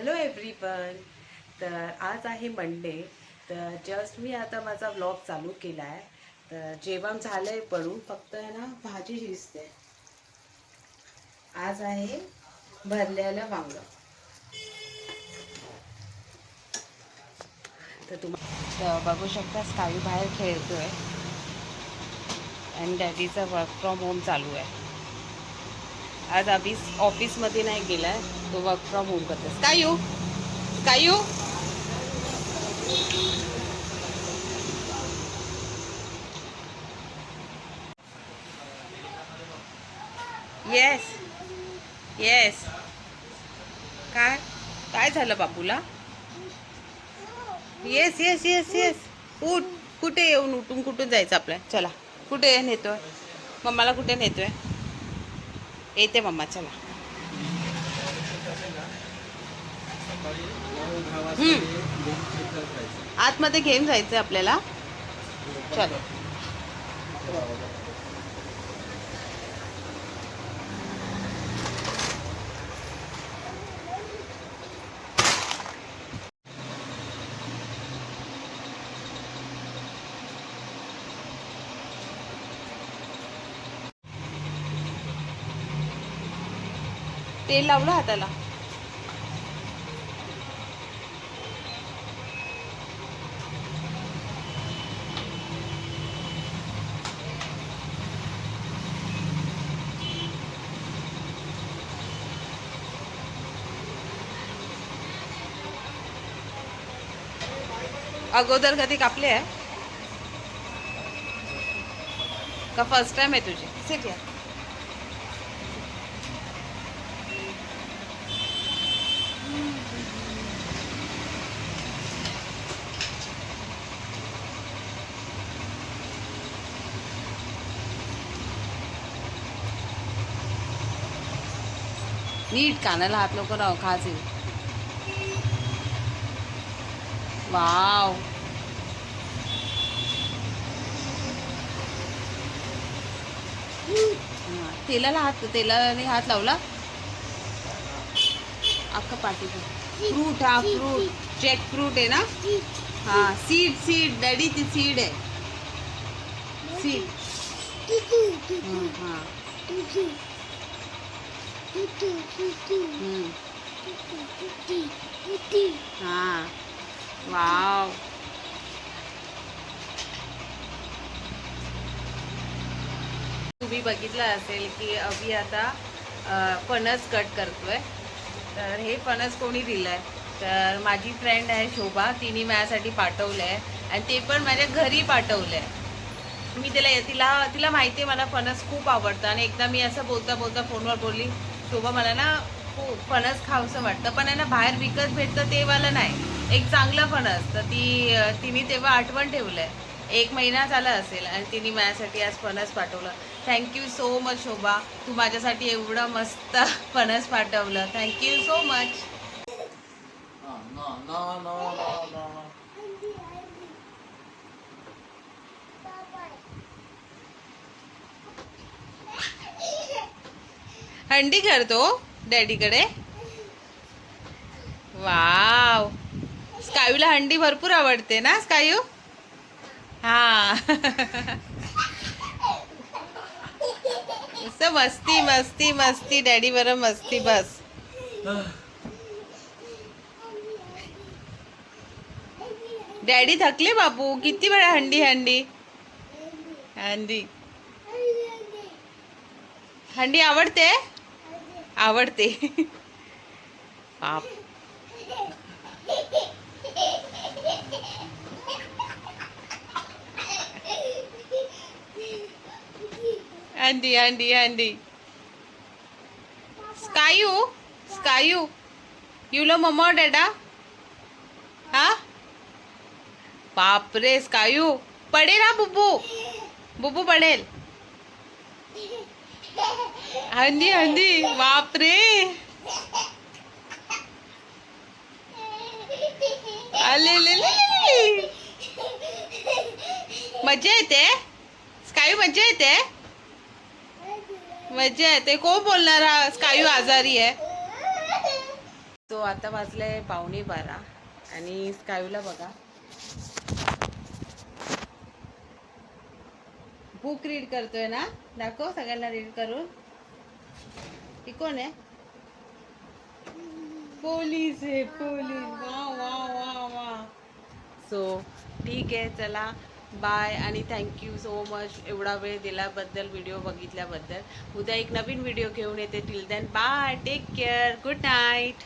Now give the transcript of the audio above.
Hello everyone तर आज आहे मंडे तर जस्ट मी आता माझा ब्लॉग चालू केला आहे तर जेवण झालं आहे पडून. फक्त आहे ना भाजी शिजते. आज आहे भरलेलं वांग. तर तुम्हाला बघू शकता स्कायू बाहेर खेळतो आहे आणि डॅडीचं वर्क फ्रॉम होम चालू आहे. आज ऑफिस ऑफिसमध्ये नाही गेला आहे तो वर्क फ्रॉम होम येऊ काय येऊ येस येस काय? काय झालं बापूला? येस येस येस येस उठ. कुठे येऊन उठून कुठून जायचं आपल्या? चला. कुठे नेतोय? मम्माला कुठे नेतोय? येते मम्मा चला. आतमध्ये घेऊन जायचं आपल्याला. चलो. तेल लावलं हाताला. अगोदर कधी कापले आहे? का फर्स्ट टाइम आहे तुझी? सिट या नीट कानाला हात नको राव खाचे वाव तेलाला हात तेलाने हात लावला. अख्खा पाठी फ्रूट हा फ्रूट चेक फ्रूट आहे ना? हा सीड सीड डॅडी ती सीड आहे. सीड हा. हा. वाव तुम्ही बघितलं असेल की अभि आता फणस कट करतोय. तर हे फणस कोणी दिलंय? तर माझी फ्रेंड आहे शोभा तिने माझ्यासाठी पाठवलं आहे आणि ते पण माझ्या घरी पाठवलं आहे मी तिला तिला तिला माहिती आहे मला फणस खूप आवडतं. आणि एकदा मी असं बोलता बोलता फोनवर बोलली शोभा मला ना फणस खावंसं वाटतं. पण आहे ना बाहेर विकत भेटतं ते वाला नाही. एक चांगलं फणस तर ती तिने तेव्हा आठवण ठेवलं आहे एक महिना झाला असेल आणि तिने माझ्यासाठी आज फणस पाठवलं. Thank you so much Shobha. तू माझ्यासाठी एवढं मस्त फणस पाठवलं. Thank you so much. हंडी करतो डॅडीकडे. वाव. स्कायूला हंडी भरपूर आवडते ना स्कायू हा. मस्ती मस्ती मस्ती डॅडी बरं मस्ती बस. डॅडी थकले बाबू किती वेळा हंडी हंडी? हंडी. हंडी आवडते? आवडते. बाप. हंडी हंडी हंडी स्कायू स्कायू यू लो मम्मा डॅडा हा बापरे स्कायू पडेल हा बुब्बू बुब्बू पडेल. हंदी हंदी. बापरे. आले ले ले ले. मजा येते? स्कायू मजा येते? मजा येते कोण बोलणार? हा स्कायू आजारी आहे. तो आता वाजले पावणे बारा. आणि स्कायूला बघा. बुक रीड करतोय ना? दाखव सगळ्यांना रीड करून. ती कोण आहे? पोलीस आहे पोलीस. वा वा वा वा. सो ठीक आहे चला. बाय आणि थँक्यू सो मच एवढा वेळ दिल्याबद्दल व्हिडिओ बघितल्याबद्दल. उद्या एक नवीन व्हिडिओ घेऊन येते. Till then bye take care good night